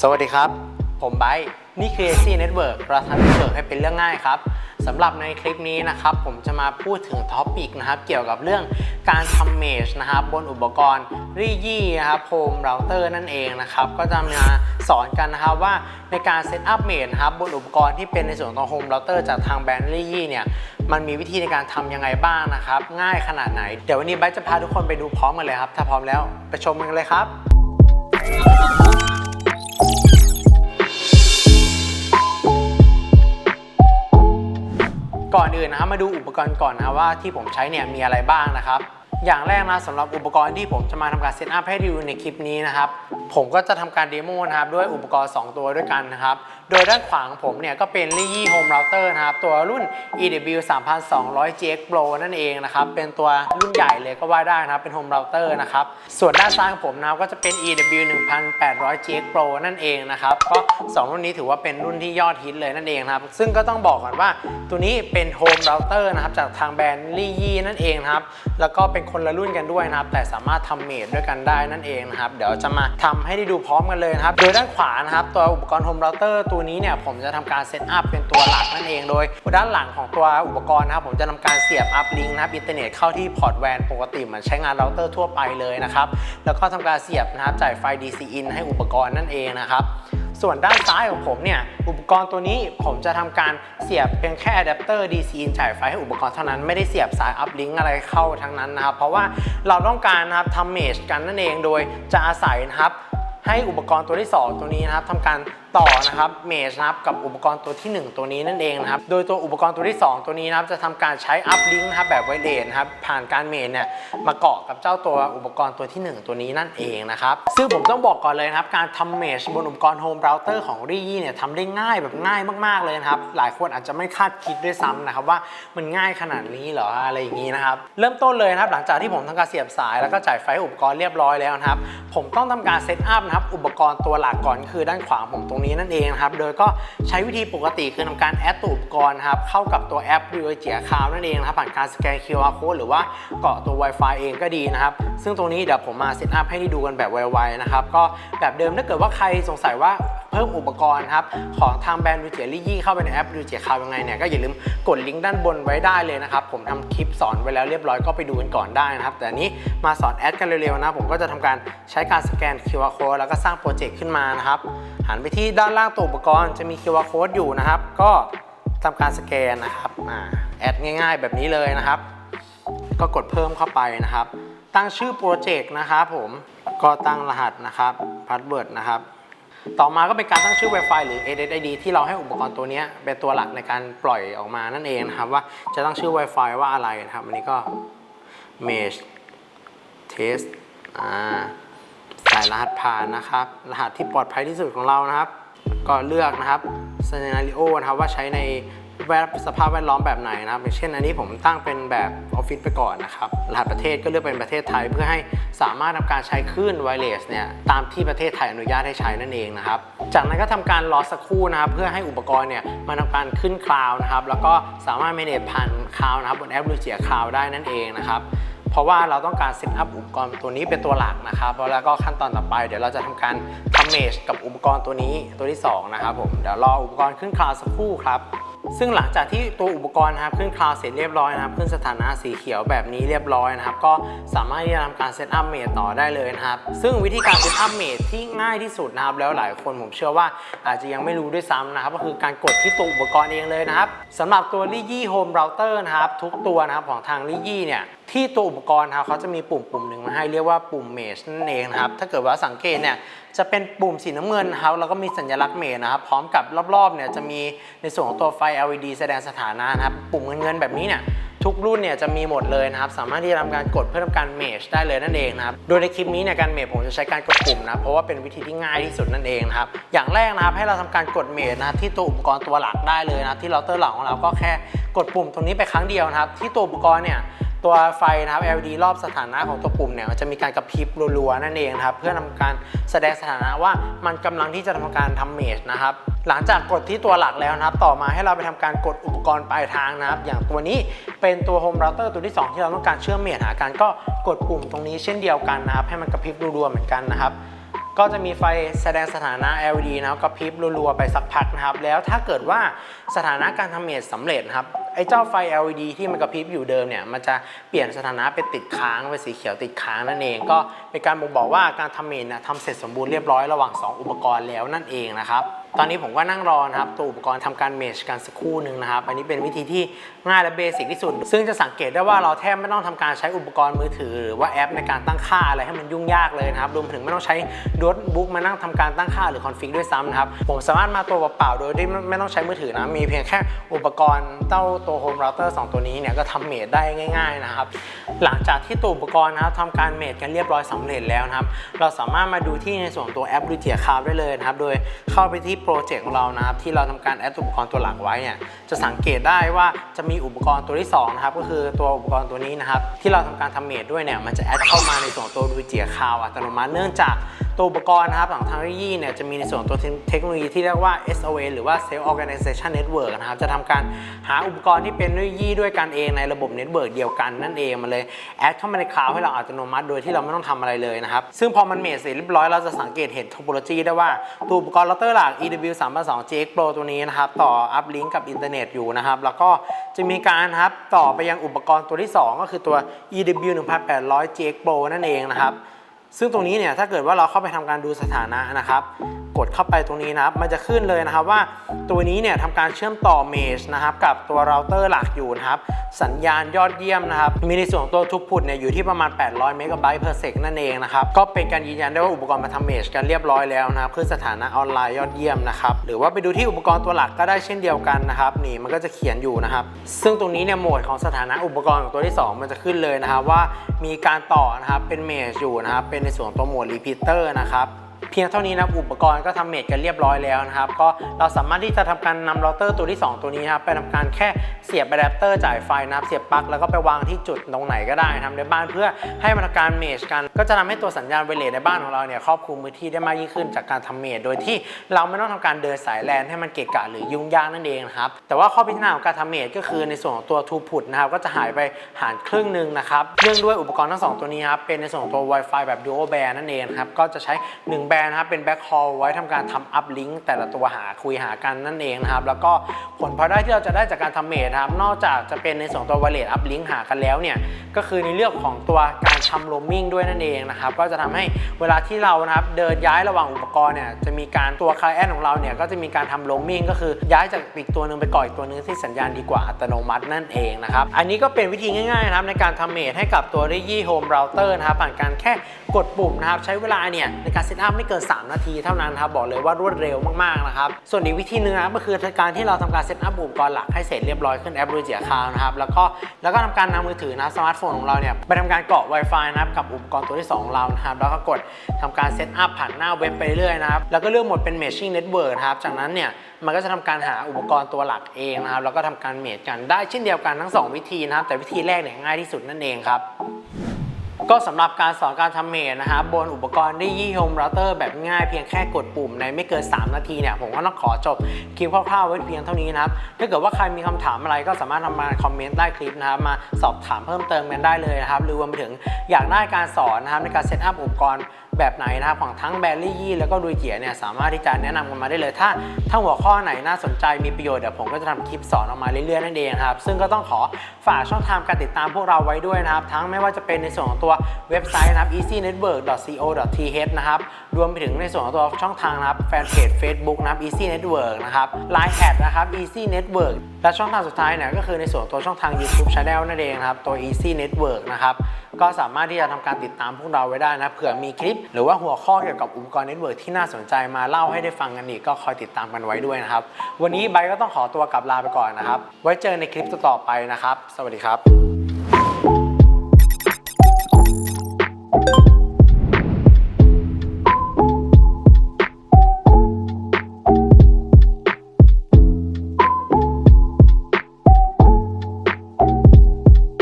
สวัสดีครับ ผมไบร์นี่คือ AC Network เราทำเน็ตเวิร์กให้เป็นเรื่องง่ายครับสำหรับในคลิปนี้นะครับ ผมจะมาพูดถึงท็อปิกนะครับ เกี่ยวกับเรื่องการทำเมชนะครับบนอุปกรณ์รียี่นะครับโฮมเราเตอร์นั่นเองนะครับ ก็จะมาสอนกันนะครับว่าในการเซตอัพเมชนะครับบนอุปกรณ์ที่เป็นในส่วนของโฮมเราเตอร์จากทางแบรนด์รียี่เนี่ยมันมีวิธีในการทำยังไงบ้างนะครับ ง่ายขนาดไหน เดี๋ยววันนี้ไบร์จะพาทุกคนไปดูพร้อมกันเลยครับ ถ้าพร้อมแล้วไปชมกันเลยครับ นะครับมาดูอุปกรณ์ก่อนนะว่าที่ผมใช้เนี่ยมีอะไรบ้างนะครับ อย่างแรกนะสำหรับอุปกรณ์ที่ผมจะมาทำการเซตอัพให้ดูในคลิปนี้นะครับ ผมก็จะทำการเดโมนะครับด้วยอุปกรณ์ 2 ตัวด้วยกันนะครับ โดยด้านขวาของผมเนี่ยก็เป็น l i ยี่ Home Router นะครับ ตัวรุ่น EW 3200 GX Pro นั่นเองนะครับ เป็นตัวรุ่นใหญ่เลยก็ว่าได้นะครับ เป็น Home Router นะครับ ส่วนด้านซ้ายของผมนะครับก็จะเป็น EW 1800 GX Pro นั่นเองนะครับ ก็ 2 รุ่นนี้ถือว่าเป็นรุ่นที่ยอดฮิตเลยนั่นเองนะครับ ซึ่งก็ต้องบอกก่อนว่าตัวนี้เป็น Home Router นะครับจากทางแบรนด์ l i ยี่นั่นเองนะครับ แล้วก็เป็นคนละรุ่นกันด้วยนะครับ แต่สามารถทำเมดด้วยกันได้นั่นเองนะครับ เดี๋ยวจะมาทำให้ได้ดูพร้อมกันเลยนะครับ โดยด้านขวานะครับ ตัวอุปกรณ์ Home Router ตัวนี้เนี่ยผมจะทำการเซตอัพเป็นตัวหลักนั่นเองโดยด้านหลังของตัวอุปกรณ์นะครับผมจะทำการเสียบอัพลิงก์นะครับอินเทอร์เน็ตเข้าที่พอร์ตแวนปกติเหมือนใช้งานเราเตอร์ทั่วไปเลยนะครับแล้วก็ทำการเสียบนะครับจ่ายไฟ DC in ให้อุปกรณ์นั่นเองนะครับส่วนด้านซ้ายของผมเนี่ยอุปกรณ์ตัวนี้ผมจะทำการเสียบเพียงแค่อะแดปเตอร์ DC in จ่ายไฟให้อุปกรณ์เท่านั้นไม่ได้เสียบสายอัพลิงก์อะไรเข้าทั้งนั้นนะครับ เพราะว่าเราต้องการนะครับทำเมชกันนั่นเองโดยจะอาศัยนะครับ ให้อุปกรณ์ตัวที่ 2 ตัวนี้นะครับทำการต่อนะครับเมชนะครับกับอุปกรณ์ตัวที่ 1 ตัวนี้นั่นเองนะครับโดยตัวอุปกรณ์ตัวที่ 2 ตัวนี้นะครับจะทำการใช้อัพลิงก์นะครับแบบไวเลสนะครับผ่านการเมชเนี่ยมาเกาะกับเจ้าตัวอุปกรณ์ตัวที่ 1 ตัวนี้นั่นเองนะครับซึ่งผมต้องบอกก่อนเลยนะครับการทำเมชบนอุปกรณ์โฮมเราเตอร์ของรียี่เนี่ยทำได้ง่ายแบบง่ายมากๆเลยนะครับหลายคนอาจจะไม่คาดคิดด้วยซ้ำนะครับว่ามันง่ายขนาดนี้เหรออะไรอย่างนี้นะครับเริ่มต้นเลยนะครับหลังจากที่ผมทำการเสียบสายแล้วก็จ่ายไฟอุปกรณ์เรียบร้อยแล้วนะครับผมต้องทำการเซตอัพนะครับอุปกรณ์ตัวหลักก่อนคือด้านขวาผมตรงนี้นั่นเองนะครับโดยก็ใช้วิธีปกติคือทำการแอดตัวอุปกรณ์นะครับเข้ากับตัวแอปวิวเจียคาวนั่นเองนะครับผ่านการสแกน QR code หรือว่าเกาะตัว Wi-Fi เองก็ดีนะครับ ซึ่งตรงนี้เดี๋ยวผมมาเซตอัพให้ได้ดูกันแบบไวๆนะครับก็แบบเดิมถ้าเกิดว่าใครสงสัยว่า เพิ่มอุปกรณ์ครับของทางแบรนด์ดูเจียลี่ยี่เข้าไปในแอปดูเจียคาวยังไงเนี่ยก็อย่าลืมกดลิงก์ด้านบนไว้ได้เลยนะครับผมทำคลิปสอนไว้แล้วเรียบร้อยก็ไปดูกันก่อนได้นะครับ แต่อันนี้มาสอนแอดกันเร็วๆนะผมก็จะทำการใช้การสแกน QR code แล้วก็สร้างโปรเจกต์ขึ้นมานะครับหันไปที่ด้านล่างตัวอุปกรณ์จะมี QR code อยู่นะครับ ก็ทำการสแกนนะครับอ่าแอดง่ายๆ แบบนี้เลยนะครับ ก็กดเพิ่มเข้าไปนะครับ ตั้งชื่อโปรเจกต์นะครับผมก็ตั้งรหัสนะครับพาสเวิร์ดนะครับ ต่อมาก็เป็นการตั้งชื่อ Wi-Fi หรือ SSID ที่เราให้อุปกรณ์ตัวนี้เป็นตัวหลักในการปล่อยออกมานั่นเองนะครับ ว่าจะตั้งชื่อ Wi-Fi ว่าอะไรนะครับ อันนี้ก็ mesh test อ่าใส่รหัสผ่านนะครับ รหัสที่ปลอดภัยที่สุดของเรานะครับ ก็เลือกนะครับ scenario นะครับว่าใช้ใน แวดสภาพแวดล้อมแบบไหนนะครับอย่างเช่นอันนี้ผมตั้งเป็นแบบออฟฟิศไปก่อนนะครับรหัสประเทศก็เลือกเป็นประเทศไทย เพื่อให้สามารถทำการใช้คลื่นไวเลสเนี่ยตามที่ประเทศไทยอนุญาตให้ใช้นั่นเองนะครับ จากนั้นก็ทำการรอสักครู่นะครับเพื่อให้อุปกรณ์เนี่ยมันทำการขึ้นคลาวนะครับแล้วก็สามารถ manage ผ่านคลาวนะครับบนแอปลูเจียคลาวได้นั่นเองนะครับเพราะว่าเราต้องการเซตอัพอุปกรณ์ตัวนี้เป็นตัวหลักนะครับแล้วก็ขั้นตอนต่อไปเดี๋ยวเราจะทำการทำเมชกับอุปกรณ์ตัวนี้ตัวที่2นะครับผมเดี๋ยวรออุปกรณ์ขึ้นคลาวสักครู่ครับ ซึ่งหลังจากที่ตัวอุปกรณ์นะครับขึ้นคลาวเสร็จเรียบร้อยนะครับขึ้นสถานะสีเขียวแบบนี้เรียบร้อยนะครับ ก็สามารถที่จะทำการเซตอัพเมทต่อได้เลยนะครับ ซึ่งวิธีการเซตอัพเมทที่ง่ายที่สุดนะครับ แล้วหลายคนผมเชื่อว่าอาจจะยังไม่รู้ด้วยซ้ำนะครับ ก็คือการกดที่ตัวอุปกรณ์เองเลยนะครับสำหรับตัวลี่ยี่โฮมเราเตอร์นะครับทุกตัวนะครับของทางลี่ยี่เนี่ยที่ตัวอุปกรณ์ครับเขาจะมีปุ่มปุ่มหนึ่งมาให้เรียกว่าปุ่มเมชนั่นเองนะครับถ้าเกิดว่าสังเกตเนี่ยจะเป็นปุ่มสีน้ำเงินครับแล้วก็มีสัญลักษณ์เมชนะครับพร้อมกับรอบๆเนี่ยจะมีในส่วนของตัวไฟ LED แสดงสถานะนะครับปุ่มเงินๆแบบนี้เนี่ยทุกรุ่นเนี่ยจะมีหมดเลยนะครับ สามารถที่จะทำการกดเพื่อทำการเมชได้เลยนั่นเองนะครับ โดยในคลิปนี้เนี่ยการเมชผมจะใช้การกดปุ่มนะ เพราะว่าเป็นวิธีที่ง่ายที่สุดนั่นเองนะครับ อย่างแรกนะครับให้เราทำการกดเมชนะครับที่ตัวอุปกรณ์ตัวหลักได้เลยนะที่เราเตอร์หลักของเราก็แค่กดปุ่มตรงนี้ไปครั้งเดียวนะครับ ที่ตัวอุปกรณ์เนี่ย ตัวไฟนะครับ LED รอบสถานะของตัวปุ่มเนี่ยมันจะมีการกระพริบรัวๆนั่นเองนะครับ เพื่อทำการแสดงสถานะว่ามันกำลังที่จะทำการทำเมชนะครับหลังจากกดที่ตัวหลักแล้วนะครับ ต่อมาให้เราไปทำการกดอุปกรณ์ปลายทางนะครับ อย่างตัวนี้เป็นตัวโฮมเราเตอร์ตัวที่ 2 ที่เราต้องการเชื่อมเมชหากันก็กดปุ่มตรงนี้เช่นเดียวกันนะครับ ให้มันกระพริบรัวๆเหมือนกันนะครับ ก็จะมีไฟแสดงสถานะ LED นะครับกระพริบรัวๆไปสักพักนะครับ แล้วถ้าเกิดว่าสถานะการทำเมจสำเร็จครับไอ้เจ้าไฟ LED ที่มันกระพริบอยู่เดิมเนี่ย มันจะเปลี่ยนสถานะเป็นติดค้างเป็นสีเขียวติดค้างนั่นเอง ก็เป็นการบ่งบอกว่าการทำเมจเนี่ยทำเสร็จสมบูรณ์เรียบร้อยระหว่าง 2 อุปกรณ์แล้วนั่นเองนะครับ ตอนนี้ผมก็นั่งรอนะครับตัวอุปกรณ์ทำการเมชกันสักครู่หนึ่งนะครับ อันนี้เป็นวิธีที่ง่ายและเบสิกที่สุด ซึ่งจะสังเกตได้ว่าเราแทบไม่ต้องทำการใช้อุปกรณ์มือถือ หรือว่าแอปในการตั้งค่าอะไรให้มันยุ่งยากเลยนะครับ รวมถึงไม่ต้องใช้โน้ตบุ๊กมานั่งทำการตั้งค่าหรือคอนฟิกด้วยซ้ำนะครับ ผมสามารถมาตัวเปล่าๆโดยที่ไม่ต้องใช้มือถือนะ มีเพียงแค่อุปกรณ์เต้าตัวโฮมเราเตอร์2ตัวนี้เนี่ยก็ทำเมดได้ง่าย ๆนะครับ หลังจากที่ตัวอุปกรณ์นะครับทำการเมดกันเรียบร้อยสำเร็จแล้วนะครับ เราสามารถมาดูที่ในส่วนตัวแอปดูเจียคาได้เลยนะครับ โดยเข้าไปที่โปรเจกต์ของเรานะครับที่เราทำการแอดอุปกรณ์ตัวหลักไว้เนี่ยจะสังเกตได้ว่าจะมีอุปกรณ์ตัวที่สองนะครับก็คือตัวอุปกรณ์ตัวนี้นะครับที่เราทำการทำเมดด้วยเนี่ยมันจะแอดเข้ามาในส่วนตัวดูเจียคาวอัตโนมัติเนื่องจากตัวอุปกรณ์นะครับของทางเทคโนโลยีเนี่ยจะมีในส่วนตัวเทคโนโลยีที่เรียกว่า SOA หรือว่า Self Organization Network นะครับ จะทำการหาอุปกรณ์ที่เป็นเทคโนโลยีด้วยกันเองในระบบเน็ตเวิร์กเดียวกันนั่นเองมันเลยแอดเข้ามาในคลาวให้เราอัตโนมัติ โดยที่เราไม่ต้องทำอะไรเลยนะครับ ซึ่งพอมันเมดเสร็จเรียบร้อยเราจะสังเกตเห็นโทโปโลจีได้ว่าตัวอุปกรณ์เราเตอร์หลัก EW 3 2 GX Pro ตัวนี้นะครับต่ออัพลิงก์กับอินเทอร์เน็ตอยู่นะครับแล้วก็จะมีการนะครับต่อไปยังอุปกรณ์ตัวที่ 2 ก็คือตัว EW 1800 GX Pro นั่นเองนะครับ ซึ่งตรงนี้เนี่ยถ้าเกิดว่าเราเข้าไปทำการดูสถานะนะครับ กดเข้าไปตรงนี้นะครับ มันจะขึ้นเลยนะครับว่าตัวนี้เนี่ยทำการเชื่อมต่อเมชนะครับกับตัวเราเตอร์หลักอยู่นะครับ สัญญาณยอดเยี่ยมนะครับ มีในส่วนของตัวทุกพุทเนี่ยอยู่ที่ประมาณ 800 เมกะไบต์ per sec นั่นเองนะครับ ก็เป็นการยืนยันได้ว่าอุปกรณ์มาทำเมชกันเรียบร้อยแล้วนะครับคือสถานะออนไลน์ยอดเยี่ยมนะครับหรือว่าไปดูที่อุปกรณ์ตัวหลักก็ได้เช่นเดียวกันนะครับนี่มันก็จะเขียนอยู่นะครับ ซึ่งตรงนี้เนี่ยโหมดของสถานะอุปกรณ์ของตัวที่ 2 มันจะขึ้นเลยนะครับว่ามีการต่อนะครับเป็นเมชอยู่นะครับเป็นในส่วนตัวโหมดรีพีเตอร์นะครับ เพียงเท่านี้นะครับอุปกรณ์ก็ทำเมทกันเรียบร้อยแล้วนะครับ ก็เราสามารถที่จะทำการนำเราเตอร์ตัวที่ 2 ตัวนี้นะครับไปทำการแค่เสียบอะแดปเตอร์จ่ายไฟนะครับเสียบปลั๊กแล้วก็ไปวางที่จุดตรงไหนก็ได้ทำในบ้านเพื่อให้มันการเมชกัน ก็จะทำให้ตัวสัญญาณไวเลสในบ้านของเราเนี่ยครอบคลุมพื้นที่ได้มากยิ่งขึ้นจากการทำเมทโดยที่เราไม่ต้องทำการเดินสายแลนให้มันเกะกะหรือยุ่งยากนั่นเองนะครับแต่ว่าข้อพิจารณาของการทำเมทก็คือในส่วนของตัวทูพุทนะครับก็จะหายไปหารครึ่งหนึ่งนะครับเนื่องด้วยอุปกรณ์ทั้งสองตัวนี้ครับเป็นในส่วนของตัว Wi-Fi แบบ Dual Band นั่นเองครับก็จะใช้1แบนนะครับเป็น Back Call ไว้ทำการทำอัพลิงก์แต่ละตัวหาคุยหากันนั่นเองนะครับแล้วก็ผลพลอยได้ที่เราจะได้จากการทำเมทนะครับนอกจากจะเป็นในส่วนตัว Wireless Up Link หากันแล้วเนี่ยก็คือในเรื่องของตัวการทำโรมมิ่งด้วยนั่นเองนะครับก็จะทำให้เวลาที่เรานะครับเดินย้ายระหว่างอุปกรณ์เนี่ยจะมีการตัวคลายแอนของเราเนี่ยก็จะมีการทำโรมมิ่งก็คือย้ายจากอีกตัวหนึ่งไปก่ออีกตัวหนึ่งที่สัญญาณดีกว่าอัตโนมัตินั่นเองนะครับอันนี้ก็เป็นวิธีง่ายๆนะครับในการทำเมทให้กับตัว Digi Home Router นะครับผ่านการแค่ กดปุ่มนะครับใช้เวลาเนี่ยในการเซตอัพไม่เกิน 3 นาทีเท่านั้นครับบอกเลยว่ารวดเร็วมากๆนะครับส่วนอีกวิธีหนึงนะก็คือการที่เราทำการเซตอัพอุปกรณ์หลักให้เสร็จเรียบร้อยขึ้นแอปบริเจียคาวนะครับแล้วก็แล้วก็ทำการนำมือถือนะสมาร์ทโฟนของเราเนี่ยไปทำการเกาะ Wi-Fi นะครับกับอุปกรณ์ตัวที่สองของเรานะครับแล้วก็กดทำการเซตอัพผ่านหน้าเว็บไปเรื่อยนะครับแล้วก็เลือกโหมดเป็น Meshing Network นะครับจากนั้นเนี่ยมันก็จะทำการหาอุปกรณ์ตัวหลักเองนะครับแล้วก็ทำการเมทกันได้เช่นเดียวกันทั้งสองวิธีนะครับแต่วิธีแรกเนี่ยง่ายที่สุดนั่นเองครับ ก็สำหรับการสอนการทำเมดนะครับบนอุปกรณ์ได้ยี่โฮมเราเตอร์แบบง่ายเพียงแค่กดปุ่มในไม่เกิน 3 นาทีเนี่ย ผมก็ต้องขอจบคลิปคร่าวๆไว้เพียงเท่านี้นะครับ ถ้าเกิดว่าใครมีคำถามอะไรก็สามารถทำมาคอมเมนต์ใต้คลิปนะครับ มาสอบถามเพิ่มเติมกันได้เลยนะครับ หรือรวมไปถึงอยากได้การสอนนะครับในการเซตอัพอุปกรณ์แบบไหนนะครับของทั้งแบรลี่ยี่แล้วก็ดุยเจียเนี่ยสามารถที่จะแนะนำกันมาได้เลย ถ้าถ้าหัวข้อไหนน่าสนใจมีประโยชน์เดี๋ยวผมก็จะทำคลิปสอนออกมาเรื่อยๆนั่นเองครับซึ่งก็ต้องขอฝากช่องทางการติดตามพวกเราไว้ด้วยนะครับ ทั้งไม่ว่าจะเป็นในส่วนของตัวเว็บไซต์นะครับ easynetwork.co.th นะครับรวมไปถึงในส่วนของตัวช่องทางนะครับแฟนเพจ Facebook นะครับ easy network นะครับ line แอดนะครับ easy network และช่องทางสุดท้ายเนี่ยก็คือในส่วนตัวช่องทาง YouTube Channel นั่นเองนะครับตัว easy network นะครับก็สามารถที่จะทำการติดตามพวกเราไว้ได้นะเผื่อมีคลิป หรือว่าหัวข้อเกี่ยวกับอุปกรณ์เน็ตเวิร์กที่น่าสนใจมาเล่าให้ได้ฟังกันอีกก็คอยติดตามกันไว้ด้วยนะครับ วันนี้ไบก็ต้องขอตัวกลับลาไปก่อนนะครับ ไว้เจอในคลิปต่อไปนะครับ สวัสดีครับ